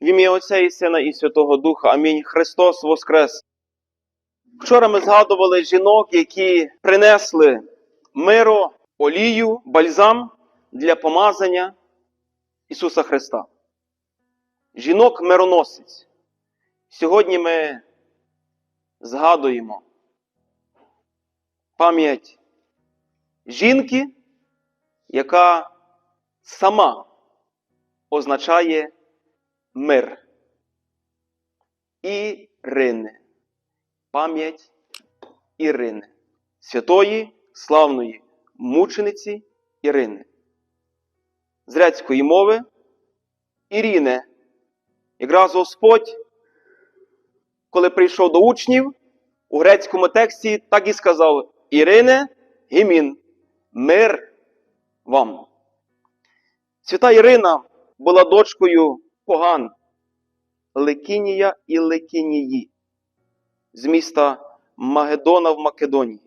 В ім'я Отця і Сина і Святого Духа. Амінь. Христос Воскрес. Вчора ми згадували жінок, які принесли миро, олію, бальзам для помазання Ісуса Христа. Жінок мироносець. Сьогодні ми згадуємо пам'ять жінки, яка сама означає мир. Ірини. Пам'ять Ірини. Святої, славної мучениці Ірини. З грецької мови Іріне. Якраз Господь, коли прийшов до учнів, у грецькому тексті так і сказав: Ірине, гімін, мир вам. Свята Ірина була дочкою поган Лекінія і Лекінії з міста Магедона в Македонії.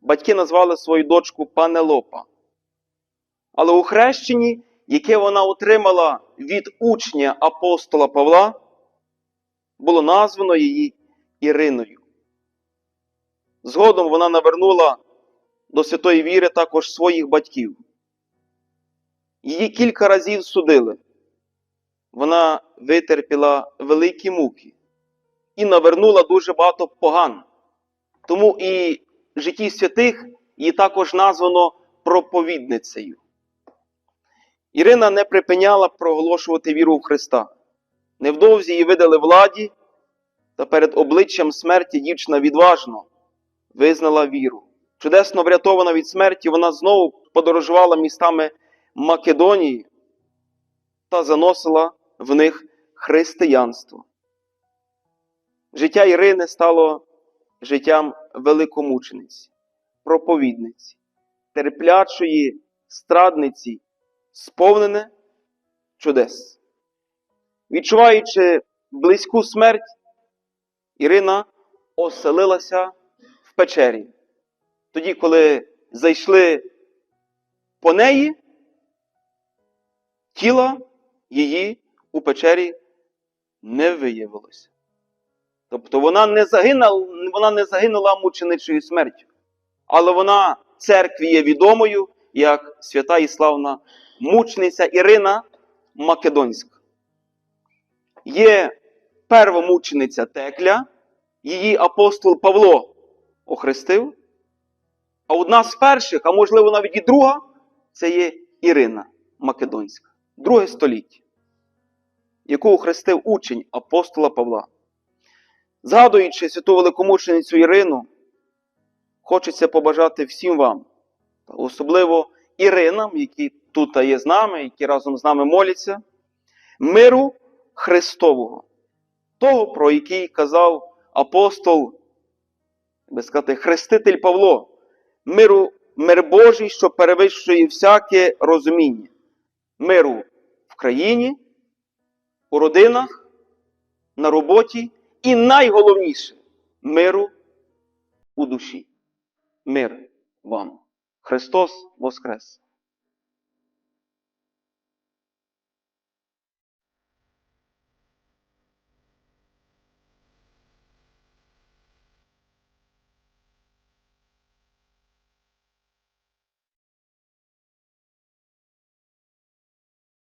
Батьки назвали свою дочку Панелопа. Але у хрещенні, яке вона отримала від учня апостола Павла, було названо її Іриною. Згодом вона навернула до святої віри також своїх батьків. Її кілька разів судили. Вона витерпіла великі муки і навернула дуже багато поган. Тому і в житті святих її також названо проповідницею. Ірина не припиняла проголошувати віру в Христа. Невдовзі її видали владі, та перед обличчям смерті дівчина відважно визнала віру. Чудесно врятована від смерті, вона знову подорожувала містами Македонії та заносила в них християнство. Життя Ірини стало життям великомучениці, проповідниці, терплячої страдниці, сповнене чудес. Відчуваючи близьку смерть, Ірина оселилася в печері. Тоді, коли зайшли по неї, тіла її у печері не виявилося. Тобто вона не загинула, вона не загинула мученичою смертю, але вона церкві є відомою як свята і славна мучениця Ірина Македонська. Є первомучениця Текля, її апостол Павло охрестив. А одна з перших, а можливо навіть і друга, це є Ірина Македонська, друге століття, яку охрестив учень апостола Павла. Згадуючи святу великомученицю Ірину, хочеться побажати всім вам, особливо Іринам, які тут є з нами, які разом з нами моляться, миру Христового, того, про який казав апостол, би сказати, хреститель Павло, миру, мир Божий, що перевищує всяке розуміння, миру в країні, у родинах, на роботі і найголовніше миру у душі. Мир вам. Христос Воскрес!